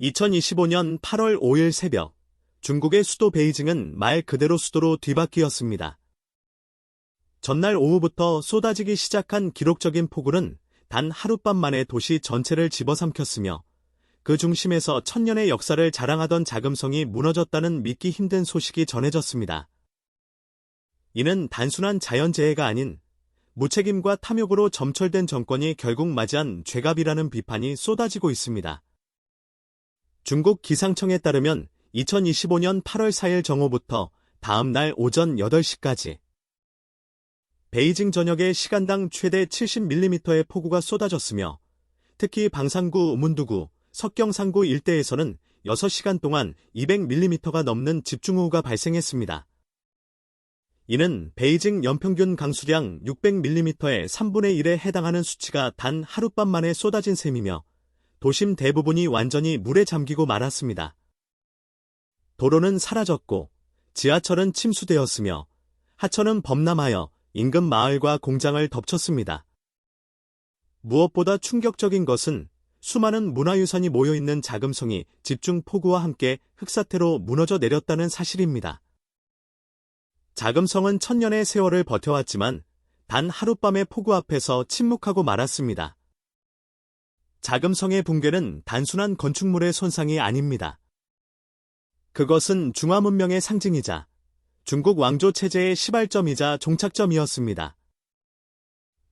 2025년 8월 5일 새벽, 중국의 수도 베이징은 말 그대로 수도로 뒤바뀌었습니다. 전날 오후부터 쏟아지기 시작한 기록적인 폭우는 단 하룻밤 만에 도시 전체를 집어삼켰으며 그 중심에서 천년의 역사를 자랑하던 자금성이 무너졌다는 믿기 힘든 소식이 전해졌습니다. 이는 단순한 자연재해가 아닌 무책임과 탐욕으로 점철된 정권이 결국 맞이한 죄갑이라는 비판이 쏟아지고 있습니다. 중국 기상청에 따르면 2025년 8월 4일 정오부터 다음 날 오전 8시까지 베이징 전역에 시간당 최대 70mm의 폭우가 쏟아졌으며 특히 방산구 우문두구, 석경상구 일대에서는 6시간 동안 200mm가 넘는 집중호우가 발생했습니다. 이는 베이징 연평균 강수량 600mm의 3분의 1에 해당하는 수치가 단 하룻밤 만에 쏟아진 셈이며 도심 대부분이 완전히 물에 잠기고 말았습니다. 도로는 사라졌고 지하철은 침수되었으며 하천은 범람하여 인근 마을과 공장을 덮쳤습니다. 무엇보다 충격적인 것은 수많은 문화유산이 모여있는 자금성이 집중 폭우와 함께 흑사태로 무너져 내렸다는 사실입니다. 자금성은 천년의 세월을 버텨왔지만 단 하룻밤의 폭우 앞에서 침묵하고 말았습니다. 자금성의 붕괴는 단순한 건축물의 손상이 아닙니다. 그것은 중화 문명의 상징이자 중국 왕조 체제의 시발점이자 종착점이었습니다.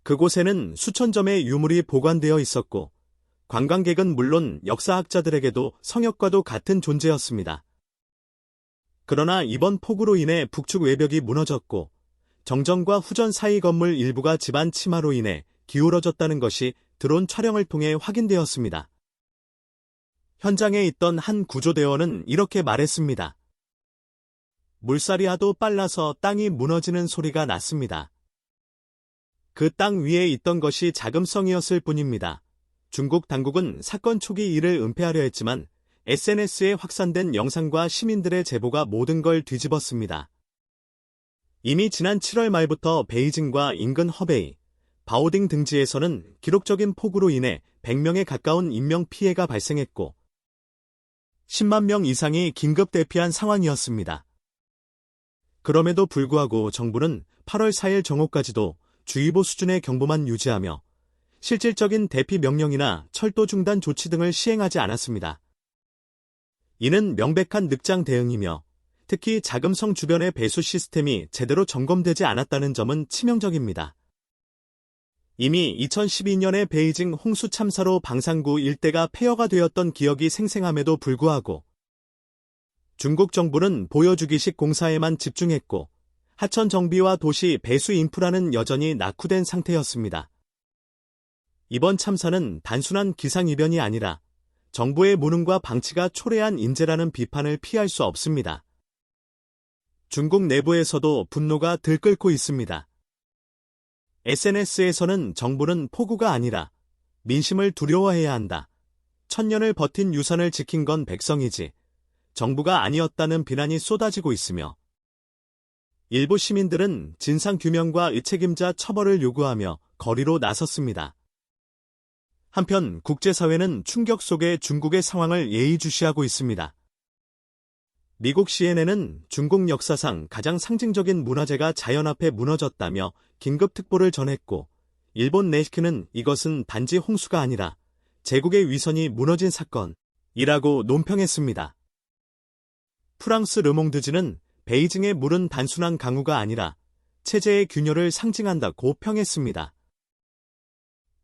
그곳에는 수천 점의 유물이 보관되어 있었고 관광객은 물론 역사학자들에게도 성역과도 같은 존재였습니다. 그러나 이번 폭우로 인해 북측 외벽이 무너졌고 정전과 후전 사이 건물 일부가 집안 치마로 인해 기울어졌다는 것이 드론 촬영을 통해 확인되었습니다. 현장에 있던 한 구조대원은 이렇게 말했습니다. 물살이 하도 빨라서 땅이 무너지는 소리가 났습니다. 그 땅 위에 있던 것이 자금성이었을 뿐입니다. 중국 당국은 사건 초기 이를 은폐하려 했지만 SNS에 확산된 영상과 시민들의 제보가 모든 걸 뒤집었습니다. 이미 지난 7월 말부터 베이징과 인근 허베이, 바오딩 등지에서는 기록적인 폭우로 인해 100명에 가까운 인명 피해가 발생했고 10만 명 이상이 긴급 대피한 상황이었습니다. 그럼에도 불구하고 정부는 8월 4일 정오까지도 주의보 수준의 경보만 유지하며 실질적인 대피 명령이나 철도 중단 조치 등을 시행하지 않았습니다. 이는 명백한 늑장 대응이며 특히 자금성 주변의 배수 시스템이 제대로 점검되지 않았다는 점은 치명적입니다. 이미 2012년에 베이징 홍수 참사로 방산구 일대가 폐허가 되었던 기억이 생생함에도 불구하고 중국 정부는 보여주기식 공사에만 집중했고 하천 정비와 도시 배수 인프라는 여전히 낙후된 상태였습니다. 이번 참사는 단순한 기상이변이 아니라 정부의 무능과 방치가 초래한 인재라는 비판을 피할 수 없습니다. 중국 내부에서도 분노가 들끓고 있습니다. SNS에서는 정부는 폭우가 아니라 민심을 두려워해야 한다. 천년을 버틴 유산을 지킨 건 백성이지 정부가 아니었다는 비난이 쏟아지고 있으며 일부 시민들은 진상규명과 의책임자 처벌을 요구하며 거리로 나섰습니다. 한편 국제사회는 충격 속에 중국의 상황을 예의주시하고 있습니다. 미국 CNN은 중국 역사상 가장 상징적인 문화재가 자연 앞에 무너졌다며 긴급특보를 전했고 일본 내시크는 이것은 단지 홍수가 아니라 제국의 위선이 무너진 사건이라고 논평했습니다. 프랑스 르몽드즈는 베이징의 물은 단순한 강우가 아니라 체제의 균열을 상징한다고 평했습니다.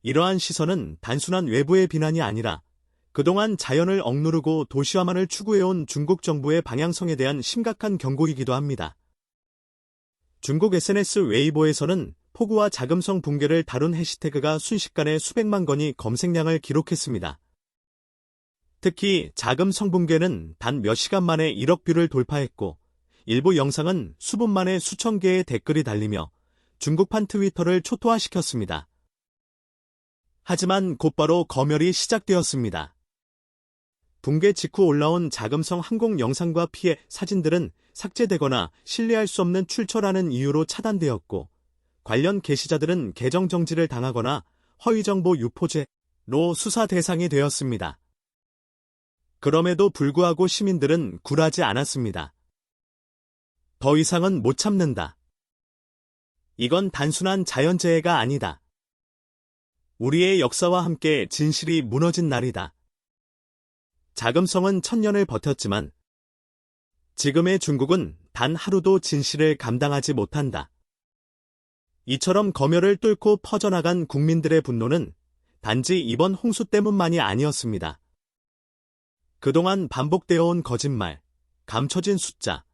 이러한 시선은 단순한 외부의 비난이 아니라 그동안 자연을 억누르고 도시화만을 추구해온 중국 정부의 방향성에 대한 심각한 경고이기도 합니다. 중국 SNS 웨이보에서는 폭우와 자금성 붕괴를 다룬 해시태그가 순식간에 수백만 건이 검색량을 기록했습니다. 특히 자금성 붕괴는 단 몇 시간 만에 1억 뷰를 돌파했고 일부 영상은 수분 만에 수천 개의 댓글이 달리며 중국판 트위터를 초토화시켰습니다. 하지만 곧바로 검열이 시작되었습니다. 붕괴 직후 올라온 자금성 항공 영상과 피해 사진들은 삭제되거나 신뢰할 수 없는 출처라는 이유로 차단되었고 관련 게시자들은 계정 정지를 당하거나 허위정보 유포죄로 수사 대상이 되었습니다. 그럼에도 불구하고 시민들은 굴하지 않았습니다. 더 이상은 못 참는다. 이건 단순한 자연재해가 아니다. 우리의 역사와 함께 진실이 무너진 날이다. 자금성은 천년을 버텼지만 지금의 중국은 단 하루도 진실을 감당하지 못한다. 이처럼 검열을 뚫고 퍼져나간 국민들의 분노는 단지 이번 홍수 때문만이 아니었습니다. 그동안 반복되어 온 거짓말, 감춰진 숫자,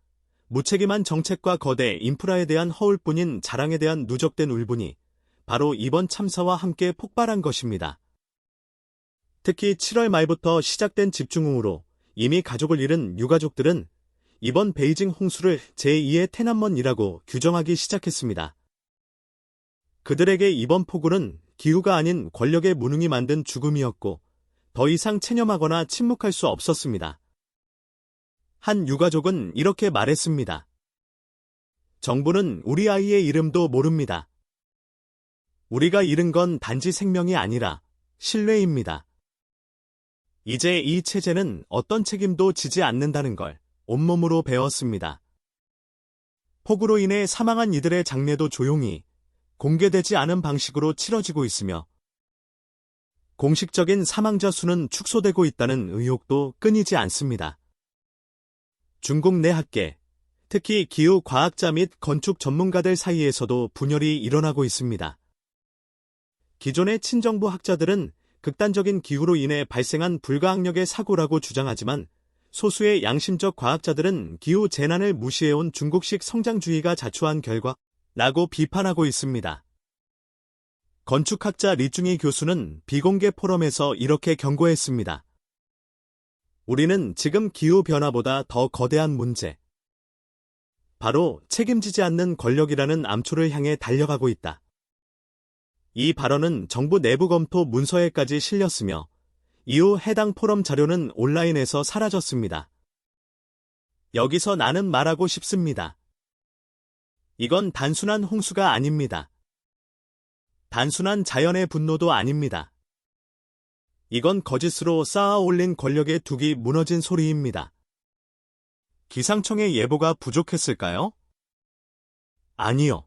무책임한 정책과 거대 인프라에 대한 허울뿐인 자랑에 대한 누적된 울분이 바로 이번 참사와 함께 폭발한 것입니다. 특히 7월 말부터 시작된 집중호우로 이미 가족을 잃은 유가족들은 이번 베이징 홍수를 제2의 테난먼이라고 규정하기 시작했습니다. 그들에게 이번 폭우는 기후가 아닌 권력의 무능이 만든 죽음이었고 더 이상 체념하거나 침묵할 수 없었습니다. 한 유가족은 이렇게 말했습니다. 정부는 우리 아이의 이름도 모릅니다. 우리가 잃은 건 단지 생명이 아니라 신뢰입니다. 이제 이 체제는 어떤 책임도 지지 않는다는 걸 온몸으로 배웠습니다. 폭우로 인해 사망한 이들의 장례도 조용히 공개되지 않은 방식으로 치러지고 있으며 공식적인 사망자 수는 축소되고 있다는 의혹도 끊이지 않습니다. 중국 내 학계, 특히 기후 과학자 및 건축 전문가들 사이에서도 분열이 일어나고 있습니다. 기존의 친정부 학자들은 극단적인 기후로 인해 발생한 불가항력의 사고라고 주장하지만 소수의 양심적 과학자들은 기후 재난을 무시해온 중국식 성장주의가 자초한 결과라고 비판하고 있습니다. 건축학자 리중희 교수는 비공개 포럼에서 이렇게 경고했습니다. 우리는 지금 기후변화보다 더 거대한 문제, 바로 책임지지 않는 권력이라는 암초를 향해 달려가고 있다. 이 발언은 정부 내부 검토 문서에까지 실렸으며 이후 해당 포럼 자료는 온라인에서 사라졌습니다. 여기서 나는 말하고 싶습니다. 이건 단순한 홍수가 아닙니다. 단순한 자연의 분노도 아닙니다. 이건 거짓으로 쌓아 올린 권력의 둑이 무너진 소리입니다. 기상청의 예보가 부족했을까요? 아니요.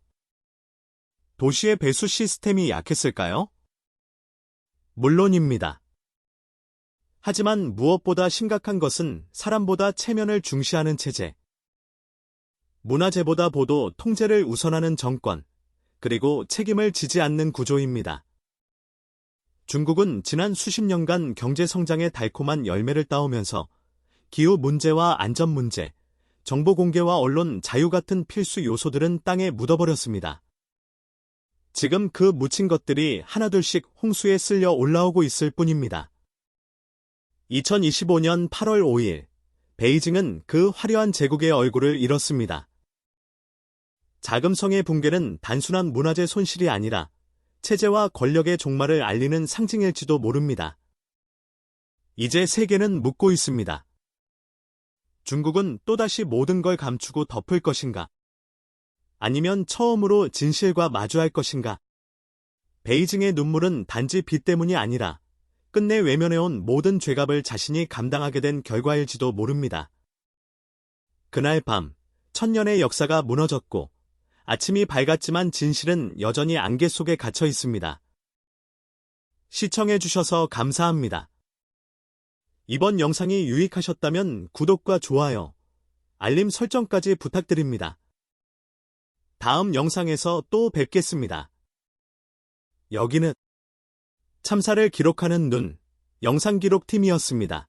도시의 배수 시스템이 약했을까요? 물론입니다. 하지만 무엇보다 심각한 것은 사람보다 체면을 중시하는 체제, 문화재보다 보도 통제를 우선하는 정권, 그리고 책임을 지지 않는 구조입니다. 중국은 지난 수십 년간 경제 성장의 달콤한 열매를 따오면서 기후 문제와 안전 문제, 정보 공개와 언론 자유 같은 필수 요소들은 땅에 묻어버렸습니다. 지금 그 묻힌 것들이 하나둘씩 홍수에 쓸려 올라오고 있을 뿐입니다. 2025년 8월 5일, 베이징은 그 화려한 제국의 얼굴을 잃었습니다. 자금성의 붕괴는 단순한 문화재 손실이 아니라 체제와 권력의 종말을 알리는 상징일지도 모릅니다. 이제 세계는 묻고 있습니다. 중국은 또다시 모든 걸 감추고 덮을 것인가? 아니면 처음으로 진실과 마주할 것인가? 베이징의 눈물은 단지 빛 때문이 아니라 끝내 외면해온 모든 죄값을 자신이 감당하게 된 결과일지도 모릅니다. 그날 밤, 천년의 역사가 무너졌고 아침이 밝았지만 진실은 여전히 안개 속에 갇혀 있습니다. 시청해주셔서 감사합니다. 이번 영상이 유익하셨다면 구독과 좋아요, 알림 설정까지 부탁드립니다. 다음 영상에서 또 뵙겠습니다. 여기는 참사를 기록하는 눈 영상기록팀이었습니다.